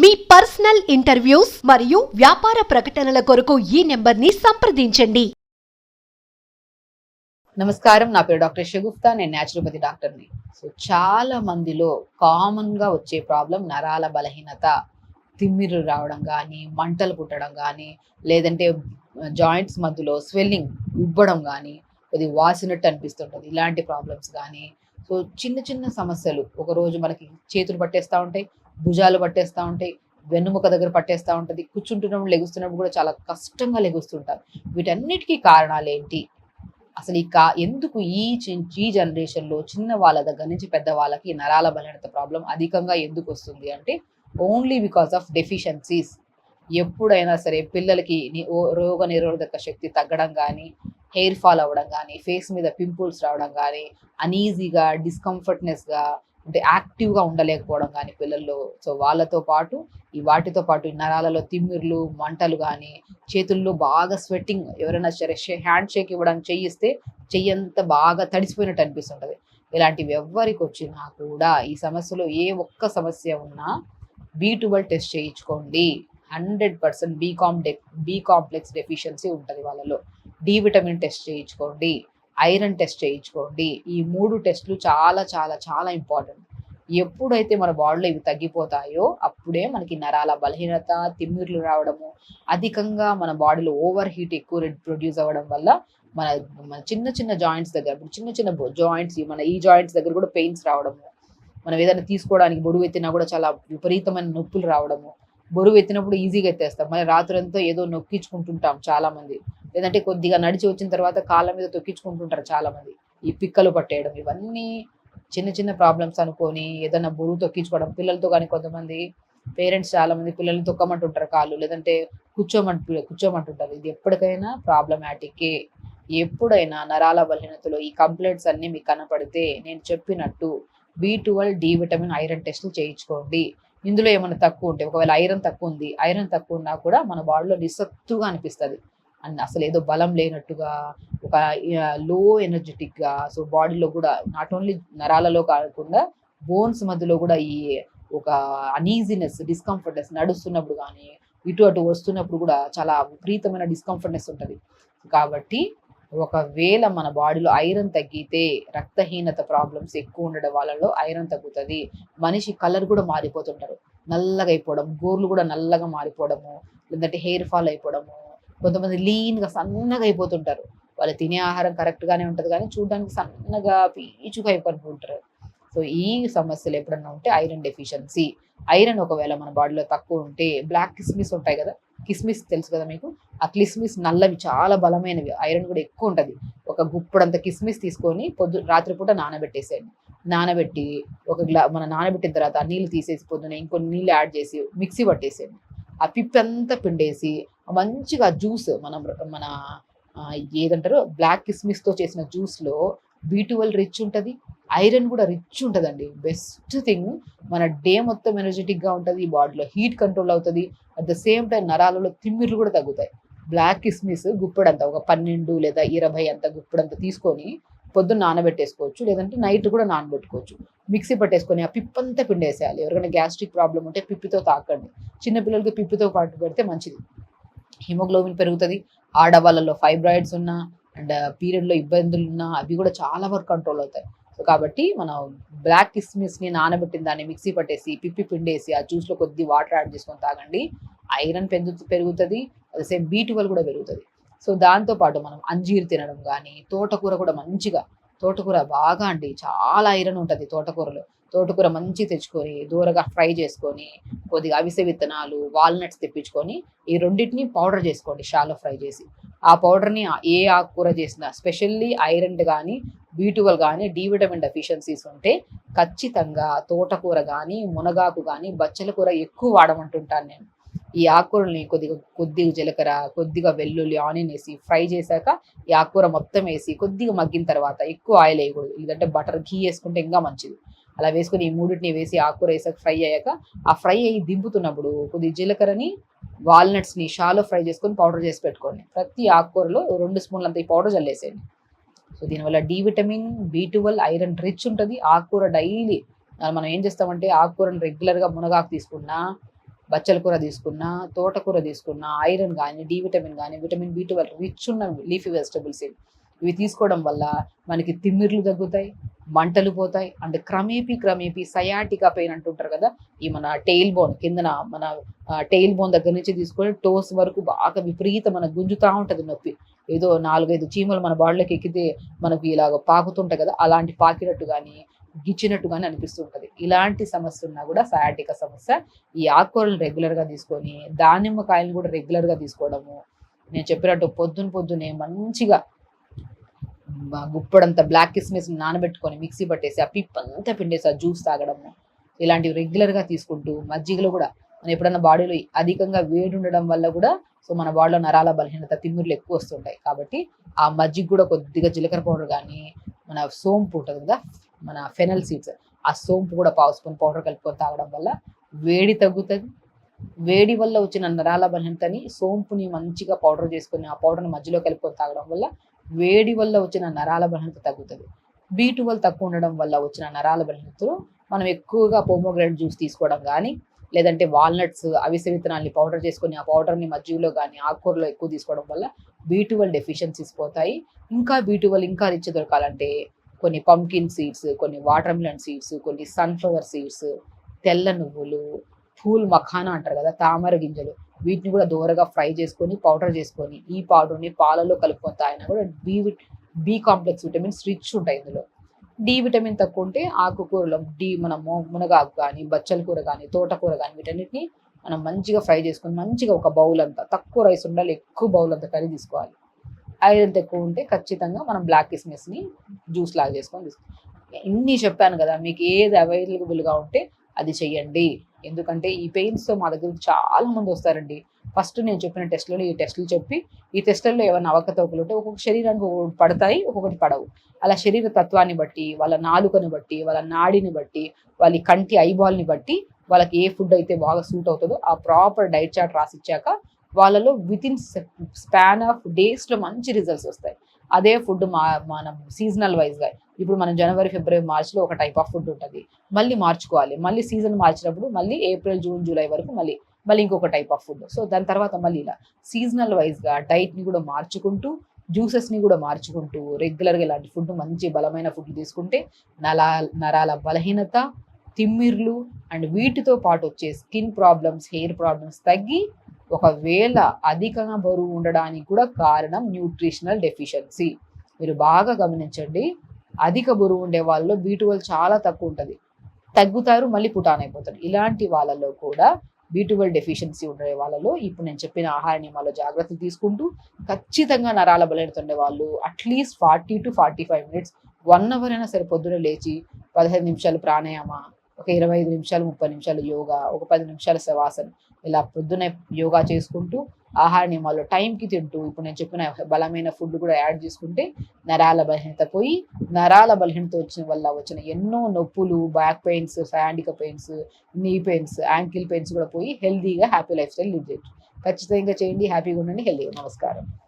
మీ personal interviews మరియు వ్యాపార ప్రకటనల కొరకు ఈ నెంబర్ని సంప్రదించండి. నమస్కారం. నా పేరు డాక్టర్ షగుప్తా నేను న్యాచురోపతి డాక్టర్ని. సో చాలా మందిలో కామన్గా వచ్చే ప్రాబ్లం నరాల బలహీనత తిమ్మిరు రావడం కానీ మంటలు పుట్టడం కానీ లేదంటే జాయింట్స్ మధ్యలో స్వెల్లింగ్ ఉబ్బడం కానీ కొద్ది వాసినట్టు అనిపిస్తుంటుంది. ఇలాంటి ప్రాబ్లమ్స్ కానీ సో చిన్న చిన్న సమస్యలు ఒక రోజు మనకి చేతులు పట్టేస్తూ ఉంటాయి. భుజాలు పట్టేస్తూ ఉంటాయి వెన్నుముక దగ్గర పట్టేస్తూ ఉంటుంది కూర్చుంటున్నప్పుడు లెగుస్తున్నప్పుడు కూడా చాలా కష్టంగా లెగుస్తుంటారు. వీటన్నిటికీ కారణాలు ఏంటి? అసలు ఈ కా ఎందుకు ఈ ఈ జనరేషన్లో చిన్న వాళ్ళ దగ్గర నుంచి పెద్ద వాళ్ళకి నరాల బలహీనత ప్రాబ్లం అధికంగా ఎందుకు వస్తుంది అంటే ఓన్లీ బికాస్ ఆఫ్ డెఫిషియన్సీస్ ఎప్పుడైనా సరే పిల్లలకి రోగ నిరోధక శక్తి తగ్గడం కానీ హెయిర్ ఫాల్ అవ్వడం కానీ ఫేస్ మీద పింపుల్స్ రావడం కానీ అనీజీగా డిస్కంఫర్ట్నెస్గా అంటే యాక్టివ్గా ఉండలేకపోవడం కానీ పిల్లల్లో. సో వాళ్ళతో పాటు ఈ వాటితో పాటు ఈ నరాలలో తిమ్మిర్లు మంటలు కానీ చేతుల్లో బాగా స్వెట్టింగ్ ఎవరైనా సరే హ్యాండ్ షేక్ ఇవ్వడానికి చెయ్యిస్తే చెయ్యంత బాగా తడిసిపోయినట్టు అనిపిస్తుంటుంది. ఇలాంటివి ఎవ్వరికి వచ్చినా కూడా ఈ సమస్యలో ఏ ఒక్క సమస్య ఉన్నా బీ ట్వెల్వ్ టెస్ట్ చేయించుకోండి. Hundred percent become the B complex deficiency ఉంటుంది వాళ్ళలో. డి విటమిన్ టెస్ట్ చేయించుకోండి. ఐరన్ టెస్ట్ చేయించుకోండి. ఈ మూడు టెస్ట్లు చాలా చాలా చాలా ఇంపార్టెంట్. ఎప్పుడైతే మన బాడీలో ఇవి తగ్గిపోతాయో అప్పుడే మనకి నరాల బలహీనత తిమ్మిర్లు రావడము అధికంగా మన బాడీలో ఓవర్ హీట్ ఎక్కువ ప్రొడ్యూస్ అవ్వడం వల్ల మన మన చిన్న చిన్న జాయింట్స్ దగ్గర చిన్న చిన్న జాయింట్స్ మన ఈ జాయింట్స్ దగ్గర కూడా పెయిన్స్ రావడము మనం ఏదైనా తీసుకోవడానికి బొడుగు ఎత్తినా కూడా చాలా విపరీతమైన నొప్పులు రావడము బరువు ఎత్తినప్పుడు ఈజీగా ఎత్తేస్తాం. మళ్ళీ రాత్రంతా ఏదో నొక్కించుకుంటుంటాం చాలా మంది లేదంటే కొద్దిగా నడిచి వచ్చిన తర్వాత కాళ్ళ మీద తొక్కించుకుంటుంటారు చాలా మంది ఈ పిక్కలు పట్టేయడం ఇవన్నీ చిన్న చిన్న ప్రాబ్లమ్స్ అనుకొని ఏదైనా బరువు తొక్కించుకోవడం. పిల్లలతో కానీ కొంతమంది పేరెంట్స్ చాలా మంది పిల్లల్ని తొక్కమంటుంటారు కాళ్ళు. లేదంటే కూర్చోమంటు కూర్చోమంటుంటారు. ఇది ఎప్పటికైనా ప్రాబ్లమాటికే ఎప్పుడైనా నరాల బలహీనతలో ఈ కంప్లైంట్స్ అన్ని మీకు కనపడితే నేను చెప్పినట్టు B twelve D vitamin iron టెస్ట్లు చేయించుకోండి. ఇందులో ఏమైనా తక్కువ ఉంటే ఒకవేళ ఐరన్ తక్కువ ఉంది ఐరన్ తక్కువ ఉన్నా కూడా మన బాడీలో నిస్సత్తుగా అనిపిస్తుంది. అండ్ అసలు ఏదో బలం లేనట్టుగా ఒక లో ఎనర్జెటిక్గా సో బాడీలో కూడా నాట్ ఓన్లీ నరాలలో కాకుండా బోన్స్ మధ్యలో కూడా ఈ ఒక అనీజినెస్ డిస్కంఫర్ట్నెస్ నడుస్తున్నప్పుడు కానీ ఇటు అటు వస్తున్నప్పుడు కూడా చాలా విపరీతమైన డిస్కంఫర్ట్నెస్ ఉంటుంది. కాబట్టి ఒకవేళ మన బాడీలో ఐరన్ తగ్గితే రక్తహీనత ప్రాబ్లమ్స్ ఎక్కువ ఉండడం వాళ్ళలో ఐరన్ తగ్గుతుంది. మనిషి కలర్ కూడా మారిపోతుంటారు. నల్లగా అయిపోవడం గోర్లు కూడా నల్లగా మారిపోవడము లేదంటే హెయిర్ ఫాల్ అయిపోవడము కొంతమంది లీన్గా సన్నగా అయిపోతుంటారు. వాళ్ళు తినే ఆహారం కరెక్ట్గానే ఉంటుంది కానీ చూడడానికి సన్నగా పీచుగా అయిపోతుంటారు సో ఈ సమస్యలు ఎప్పుడన్నా ఉంటే ఐరన్ డెఫిషియన్సీ. ఐరన్ ఒకవేళ మన బాడీలో తక్కువ ఉంటే బ్లాక్ కిస్మిస్ ఉంటాయి కదా కిస్మిస్ తెలుసు కదా మీకు? ఆ కిస్మిస్ నల్లవి చాలా బలమైనవి. ఐరన్ కూడా ఎక్కువ ఉంటుంది. ఒక గుప్పుడంత కిస్మిస్ తీసుకొని పొద్దు రాత్రిపూట నానబెట్టేసేయండి. నానబెట్టి ఒక గ్లా మన నానబెట్టిన తర్వాత ఆ నీళ్ళు తీసేసి పొద్దున ఇంకొన్ని నీళ్ళు యాడ్ చేసి మిక్సీ పట్టేసేయండి. ఆ పిప్పి అంతా పిండేసి మంచిగా జ్యూస్ మనం మన ఏదంటారు? బ్లాక్ కిస్మిస్తో చేసిన జ్యూస్లో బీ ట్వెల్వ్ రిచ్ ఉంటుంది. ఐరన్ కూడా రిచ్ ఉంటుందండి. బెస్ట్ థింగ్ మన డే మొత్తం ఎనర్జెటిక్గా ఉంటుంది ఈ బాడీలో హీట్ కంట్రోల్ అవుతుంది అట్ ద సేమ్ టైం నరాలలో తిమ్మిర్లు కూడా తగ్గుతాయి. బ్లాక్ కిస్మిస్ గుప్పెడంత ఒక పన్నెండు లేదా ఇరవై అంత గుప్పడంతా తీసుకొని పొద్దున్న నానబెట్టేసుకోవచ్చు లేదంటే నైట్ కూడా నానబెట్టుకోవచ్చు. మిక్సీ పట్టేసుకొని ఆ పిప్పంతా పిండేసేయాలి. ఎవరికైనా గ్యాస్ట్రిక్ ప్రాబ్లం ఉంటే పిప్పితో తాకండి. చిన్నపిల్లలకి పిప్పితో పాటు పెడితే మంచిది. హిమోగ్లోబిన్ పెరుగుతుంది. ఆడవాళ్ళలో ఫైబ్రాయిడ్స్ ఉన్నా అండ్ పీరియడ్లో ఇబ్బందులు ఉన్నా అవి కూడా చాలా వరకు కంట్రోల్ అవుతాయి. సో కాబట్టి మనం బ్లాక్ కిస్మిస్ని నానబెట్టిన దాన్ని మిక్సీ పట్టేసి పిప్పి పిండేసి ఆ జ్యూస్లో కొద్ది వాటర్ యాడ్ చేసుకొని తాగండి. ఐరన్ పెంచు పెరుగుతుంది. అదే సేమ్ బీ ట్వెల్వ్ కూడా పెరుగుతుంది. సో దాంతోపాటు మనం అంజీర్ తినడం కానీ తోటకూర కూడా మంచిగా తోటకూర బాగా అండి. చాలా ఐరన్ ఉంటుంది తోటకూరలో. తోటకూర మంచి తెచ్చుకొని దూరగా ఫ్రై చేసుకొని కొద్దిగా అవిసె విత్తనాలు వాల్నట్స్ తెప్పించుకొని ఈ రెండింటిని పౌడర్ చేసుకోండి. షాలో ఫ్రై చేసి. ఆ పౌడర్ని ఏ ఆకుకూర చేసినా స్పెషల్లీ ఐరన్ కానీ బీ ట్వెల్వ్ కానీ డి విటమిన్ డెఫిషియన్సీస్ ఉంటే ఖచ్చితంగా తోటకూర కానీ మునగాకు కానీ బచ్చల కూర ఎక్కువ వాడమంటుంటాను నేను. ఈ ఆకుకూరల్ని కొద్దిగా కొద్దిగా జీలకర్ర కొద్దిగా వెల్లుల్లి ఆనియన్ వేసి ఫ్రై చేశాక ఈ ఆకుకూర మొత్తం వేసి కొద్దిగా మగ్గిన తర్వాత ఎక్కువ ఆయిల్ వేయకూడదు. ఎందుకంటే బటర్ ఘీ వేసుకుంటే ఇంకా మంచిది. అలా వేసుకొని ఈ మూడింటిని వేసి ఆకుకూర వేసాక ఫ్రై అయ్యాక ఆ ఫ్రై అయ్యి దింపుతున్నప్పుడు కొద్దిగా జీలకర్రని వాల్నట్స్ని షాలో ఫ్రై చేసుకొని పౌడర్ చేసి పెట్టుకోండి. ప్రతి ఆకుకూరలో రెండు స్పూన్లు అంత ఈ పౌడర్ చల్లేసేయండి. సో దీనివల్ల D vitamin B twelve iron rich ఉంటుంది. ఆకుకూర డైలీ మనం ఏం చేస్తామంటే ఆకుకూరని రెగ్యులర్గా మునగాకు తీసుకున్నా బచ్చల కూర తీసుకున్నా తోటకూర తీసుకున్నా ఐరన్ కానీ డి విటమిన్ కానీ విటమిన్ బి ట్వెల్వ్ రిచ్ ఉన్న లీఫీ వెజిటబుల్స్ ఇవి ఇవి తీసుకోవడం వల్ల మనకి తిమ్మిర్లు తగ్గుతాయి మంటలు పోతాయి అండ్ క్రమేపీ క్రమేపీ సయాటికా పెయిన్ అంటుంటారు కదా ఈ మన టెయిల్ బోన్ కిందన మన టెయిల్ బోన్ దగ్గర నుంచి తీసుకొని టోస్ వరకు బాగా విపరీత మన గుంజుతా ఉంటది నొప్పి. ఏదో నాలుగైదు చీమలు మన బాడీలోకి ఎక్కితే మనకి ఇలాగ పాకుతుంటాయి కదా అలాంటి పాకినట్టు కానీ గిచ్చినట్టు కానీ అనిపిస్తుంటది ఇలాంటి సమస్య ఉన్నా కూడా సయాటిక సమస్య. ఈ ఆకుకూరలు రెగ్యులర్గా తీసుకొని దానిమ్మ కాయలు కూడా రెగ్యులర్గా తీసుకోవడము. నేను చెప్పినట్టు పొద్దున పొద్దునే మంచిగా గుప్పడంత బ్లాక్ కిస్మిస్ నానబెట్టుకొని మిక్సీ పట్టేసి ఆ పిప్పంతా పిండేసి ఆ జ్యూస్ తాగడము. ఇలాంటివి రెగ్యులర్గా తీసుకుంటూ మజ్జిగలో కూడా మనం ఎప్పుడన్నా బాడీలో అధికంగా వేడి ఉండడం వల్ల కూడా సో మన బాడీలో నరాల బలహీనత తిమ్మిర్లు ఎక్కువ వస్తుంటాయి. కాబట్టి ఆ మజ్జిగ కూడా కొద్దిగా జీలకర్ర పౌడర్ కానీ మన సోంపు ఉంటుంది కదా మన ఫెనల్ సీడ్స్ ఆ సోంపు కూడా పావు స్పూన్ పౌడర్ కలుపుకొని తాగడం వల్ల వేడి తగ్గుతుంది. వేడి వల్ల వచ్చిన నరాల బలహీనతని సోంపుని మంచిగా పౌడర్ చేసుకుని ఆ పౌడర్ని మధ్యలో కలుపుకొని తాగడం వల్ల వేడి వల్ల వచ్చిన నరాల బలహీనత తగ్గుతుంది. బీ తక్కువ ఉండడం వల్ల వచ్చిన నరాల బలహీనతలు మనం ఎక్కువగా పోమోగ్రేట్ జ్యూస్ తీసుకోవడం కానీ లేదంటే వాల్నట్స్ అవిసె విత్తనాల్ని పౌడర్ చేసుకొని ఆ పౌడర్ని మజ్జిగలో కానీ ఆకుకూరలో ఎక్కువ తీసుకోవడం వల్ల బీటువల్ డెఫిషియన్సీస్ పోతాయి. ఇంకా బీటువల్ ఇంకా రిచ్ దొరకాలంటే కొన్ని పంకిన్ సీడ్స్ కొన్ని వాటర్ మిలన్ సీడ్స్ కొన్ని సన్ఫ్లవర్ సీడ్స్ తెల్ల నువ్వులు పూల్ మఖానా అంటారు కదా తామర గింజలు వీటిని కూడా దూరగా ఫ్రై చేసుకొని పౌడర్ చేసుకొని ఈ పౌడర్ని పాలలో కలుపుకొని తాగినా కూడా B B complex vitamins rich ఉంటాయి ఇందులో. డి విటమిన్ తక్కువ ఉంటే ఆకుకూరలో డి మన మునగాకు కానీ బచ్చల కూర కానీ తోటకూర కానీ వీటన్నిటిని మనం మంచిగా ఫ్రై చేసుకొని మంచిగా ఒక బౌల్ అంతా తక్కువ రైస్ ఉండాలి ఎక్కువ బౌల్ అంతా కర్రీ తీసుకోవాలి. ఐరన్ ఎక్కువ ఉంటే ఖచ్చితంగా మనం బ్లాక్ కిస్మిస్ని జ్యూస్ లాగా చేసుకొని తీసుకోవాలి ఇన్ని చెప్పాను కదా మీకు ఏది అవైలబుల్గా ఉంటే అది చెయ్యండి. ఎందుకంటే ఈ పెయిన్స్తో మా దగ్గరికి చాలా మంది వస్తారండి. ఫస్ట్ నేను చెప్పిన టెస్ట్లలో ఈ టెస్టులు చెప్పి ఈ టెస్టుల్లో ఏమైనా అవకతవకలు ఉంటే ఒక్కొక్క శరీరానికి ఒక్కొక్కటి పడతాయి ఒక్కొక్కటి పడవు. అలా శరీర తత్వాన్ని బట్టి వాళ్ళ నాలుకని బట్టి వాళ్ళ నాడిని బట్టి వాళ్ళ కంటి ఐబాల్ని బట్టి వాళ్ళకి ఏ ఫుడ్ అయితే బాగా సూట్ అవుతుందో ఆ ప్రాపర్ డైట్ చార్ట్ రాసిచ్చాక వాళ్ళలో విత్ ఇన్ స్పాన్ ఆఫ్ డేస్లో మంచి రిజల్ట్స్ వస్తాయి. అదే ఫుడ్ మా మనం సీజనల్ వైజ్గా ఇప్పుడు మనం జనవరి ఫిబ్రవరి మార్చ్లో ఒక టైప్ ఆఫ్ ఫుడ్ ఉంటుంది. మళ్ళీ మార్చుకోవాలి. మళ్ళీ సీజన్ మార్చినప్పుడు మళ్ళీ ఏప్రిల్ జూన్ జూలై వరకు మళ్ళీ మళ్ళీ ఇంకొక టైప్ ఆఫ్ ఫుడ్ సో దాని తర్వాత మళ్ళీ ఇలా సీజనల్ వైజ్గా డైట్ని కూడా మార్చుకుంటూ జ్యూసెస్ని కూడా మార్చుకుంటూ రెగ్యులర్గా ఇలాంటి ఫుడ్ మంచి బలమైన ఫుడ్ తీసుకుంటే నలా నరాల బలహీనత తిమ్మిర్లు అండ్ వీటితో పాటు వచ్చే స్కిన్ ప్రాబ్లమ్స్ హెయిర్ ప్రాబ్లమ్స్ తగ్గి ఒకవేళ అధికంగా బరువు ఉండడానికి కూడా కారణం న్యూట్రిషనల్ డెఫిషియన్సీ. మీరు బాగా గమనించండి. అధిక బరువు ఉండే వాళ్ళలో బీ చాలా తక్కువ ఉంటుంది. తగ్గుతారు మళ్ళీ పుటాన్ అయిపోతారు ఇలాంటి వాళ్ళలో కూడా బీ డెఫిషియన్సీ ఉండే వాళ్ళలో ఇప్పుడు నేను చెప్పిన ఆహార నియమాల్లో జాగ్రత్తలు తీసుకుంటూ ఖచ్చితంగా నరాల బలెడుతుండే వాళ్ళు at least forty two forty five minutes one hour అయినా సరే పొద్దున లేచి పదహైదు నిమిషాలు ప్రాణాయామ ఒక ఇరవై ఐదు నిమిషాలు ముప్పై నిమిషాలు యోగా ఒక పది నిమిషాలు శవాసనం ఇలా పొద్దునే యోగా చేసుకుంటూ ఆహార నియమాలు టైంకి తింటూ ఇప్పుడు నేను చెప్పిన బలమైన ఫుడ్ కూడా యాడ్ చేసుకుంటే నరాల బలహీనత పోయి నరాల బలహీనత వచ్చిన వల్ల వచ్చిన ఎన్నో నొప్పులు back pains sciatica pains knee pains ankle pains కూడా పోయి హెల్తీగా హ్యాపీ లైఫ్ స్టైల్ లీడ్ చేయొచ్చు. ఖచ్చితంగా చేయండి హ్యాపీగా ఉండండి హెల్తీగా నమస్కారం.